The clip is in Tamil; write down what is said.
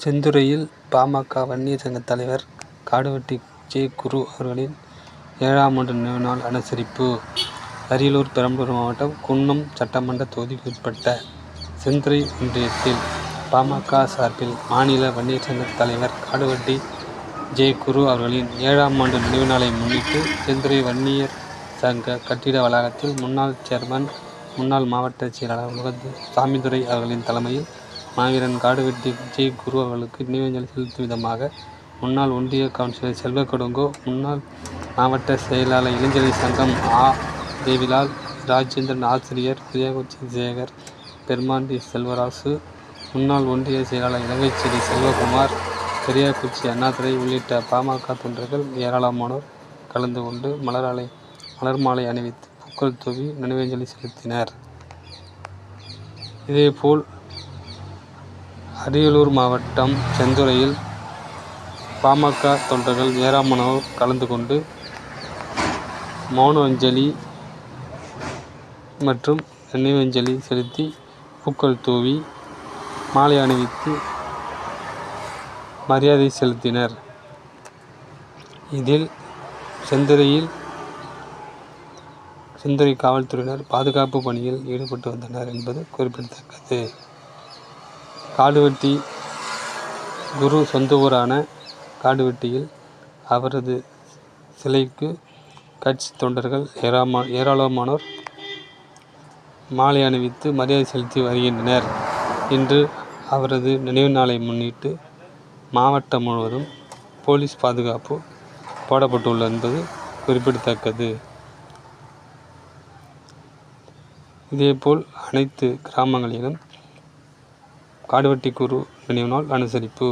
செந்துறையில் பாமக வன்னியர் சங்க தலைவர் காடுவெட்டி ஜே குரு அவர்களின் ஏழாம் ஆண்டு நினைவு நாள் அனுசரிப்பு. அரியலூர் பெரம்பலூர் மாவட்டம் குன்னம் சட்டமன்ற தொகுதிக்கு உட்பட்ட செந்துறை ஒன்றியத்தில் பாமக சார்பில் மாநில வன்னியர் சங்க தலைவர் காடுவெட்டி ஜே குரு அவர்களின் ஏழாம் ஆண்டு நினைவு நாளை முன்னிட்டு செந்துறை வன்னியர் சங்க கட்டிட வளாகத்தில் முன்னாள் சேர்மன் முன்னாள் மாவட்ட செயலாளர் முகத் சாமிதுரை அவர்களின் தலைமையில் மாவீரன் காடுவெட்டி ஜெ. குரு அவர்களுக்கு நினைவஞ்சலி செலுத்தும் விதமாக முன்னாள் ஒன்றிய கவுன்சிலர் செல்வக்கொடுங்கோ முன்னாள் மாவட்ட செயலாளர் இளைஞரணி சங்கம் ஆ. தேவிலால் ராஜேந்திரன் ஆசிரியர் பிரியாகுச்சி சேகர் பெர்மாண்டி செல்வராசு முன்னாள் ஒன்றிய செயலாளர் இலங்கைச்செடி செல்வகுமார் பெரியாக்குச்சி அண்ணாதுரை உள்ளிட்ட பாமக தொண்டர்கள் ஏராளமானோர் கலந்து கொண்டு மலர் மாலை அணிவித்து பூக்கள் தூவி நினைவஞ்சலி செலுத்தினர். இதேபோல் அரியலூர் மாவட்டம் செந்துறையில் பாமக தொண்டர்கள் ஏராளமானோர் கலந்து கொண்டு மௌன அஞ்சலி மற்றும் நினைவஞ்சலி செலுத்தி பூக்கள் தூவி மாலை அணிவித்து மரியாதை செலுத்தினர். இதில் செந்துறையில் செந்துறை காவல்துறையினர் பாதுகாப்பு பணியில் ஈடுபட்டு வந்தனர் என்பது குறிப்பிடத்தக்கது. காடுவெட்டி குரு சொந்த ஊரான காடுவெட்டியில் அவரது சிலைக்கு கட்சி தொண்டர்கள் ஏராளமானோர் மாலை அணிவித்து மரியாதை செலுத்தி வருகின்றனர். இன்று அவரது நினைவு நாளை முன்னிட்டு மாவட்டம் முழுவதும் போலீஸ் பாதுகாப்பு போடப்பட்டுள்ளது என்பது குறிப்பிடத்தக்கது. இதேபோல் அனைத்து கிராமங்களிலும் காடுவெட்டி குரு நினைவு நாள் அனுசரிப்பு.